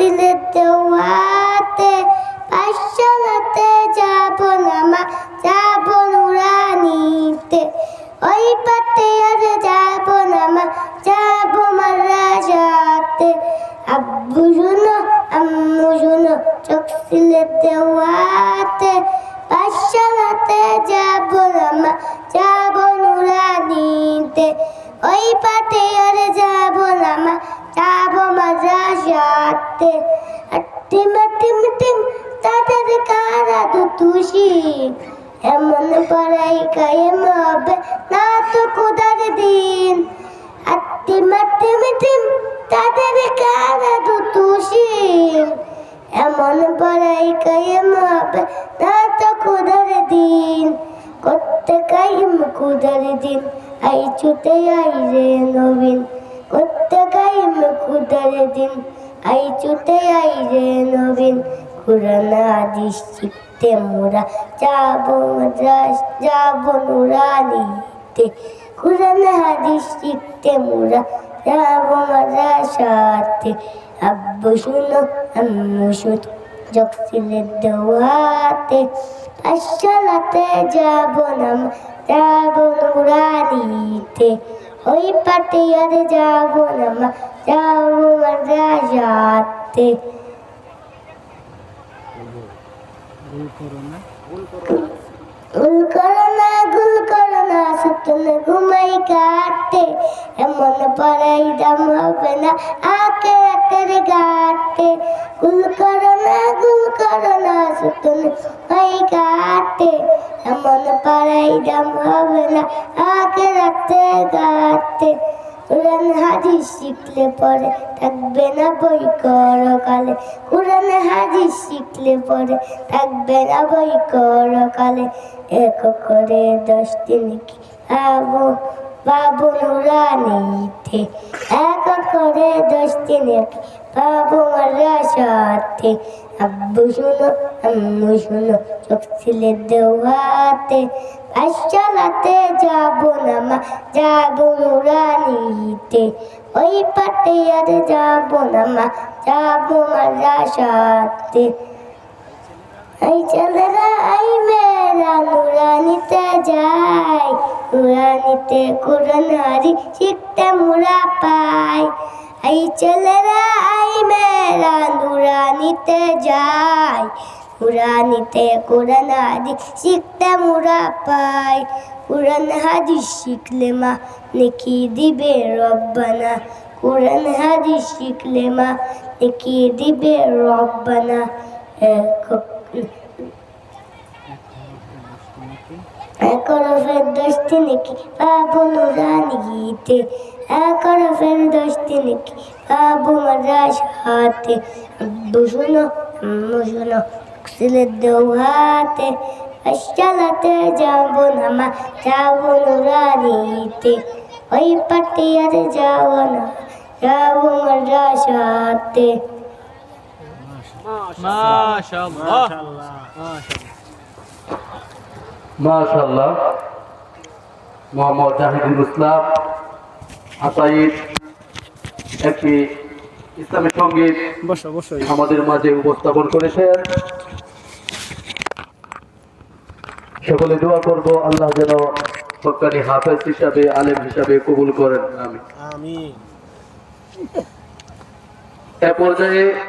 চকসিলে দেওয়াতে পাঠশালাতে যাব না মা, যাব নুরানিতে। ওই পাতে আর যাব না মা, যাব মারাজাতে আব্বু শুনো, আম্মু শুনো চকসিলে দেওয়াতে পাঠশালাতে যাব না মা, যাব নুরানিতে। ওই পাতে আর যাব না এমন পড়াই কায়েম হবে না তো কুদার দিন টিম টিম টিম তাদের কারা দুতুষি এমন পড়াই কায়েম হবে না তো কুদার দিন করতে কায়েম কুদার দিন আই ছুটে আই রে নবীন কায়েম কুদার দিন আই ছুটে আই রে নবীন কুরআন হাদিস শিখতে মোরা যাব যাব নুরানিতে কুরআন হাদিস শিখতে মোরা যাব মাদ্রাসাতে আব্বু শুনো আম্মু শুনো জকসিলের দোয়াতে পাঠশালাতে যাব না যাব নুরানিতে ওই পাটে আর যাব না যাব মাদ্রাসাতে গুল করো না গুল করো না সতনে ঘুমাই কাটে এমন পড়াই দাম হবে না, আকে রাতের ঘাটে গুল করো না গুল করো না এমন পড়াই হবে না আকে রাতের ঘাটে কোরআন, হাদিস শিখলে পরে থাকবে না বই করকালে। কোরআন, হাদিস শিখলে পরে থাকবে না বই করকালে। এক করে দশ দিন কি পাবো? পাবো নুরানিতে। এক করে দশ দিন কি পাবো? মারা সাথে আব্বু শুনো, আম্মু শুনো, চোখ ছিলে দেওয়াতে পাঠশালাতে যাব না মা, যাব নুরানিতে ওই পাটে আর যাব না মা, যাব মারা সাথে। এই ছেলেরা আই মেয়েরা নুরানিতে যাই। নুরানিতে কোরআন হারি শিখতে মুরা পাই। এই ছেলেরা আই মেয়েরা নুরানিতে যাই। কোরআনিতে কোরআন হাদিস শিখতে মুরা পাই। কোরআন হাদিস শিখলে মা নেকি দিবে রব্বানা। কোরআন হাদিস শিখলে মা নেকি দিবে রব্বানা। একর ফের দশটি নাকি? পাবো নুরানি গীতে একর ফের দশটি নাকি? পাবো মাদ্রাস হাতে আব্বু শুনো আম্মু শুনো সিলের দৌহাতে। চালাতে যাব না মা যাব নুরানিতে ওই পাটি আর যাব না যাব মাদ্রাস হাতে মাশাআল্লাহ। মাশাল্লাহ মোহাম্মদ জাহিদুল ইসলাম আসাইদ একটি ইসলামী সংগীত আমাদের মাঝে উপস্থাপন করেছেন। সকলে দোয়া করব আল্লাহ যেন সরকারি হাফেজ হিসাবে আলেম হিসাবে কবুল করেন। আমি এ পর্যায়ে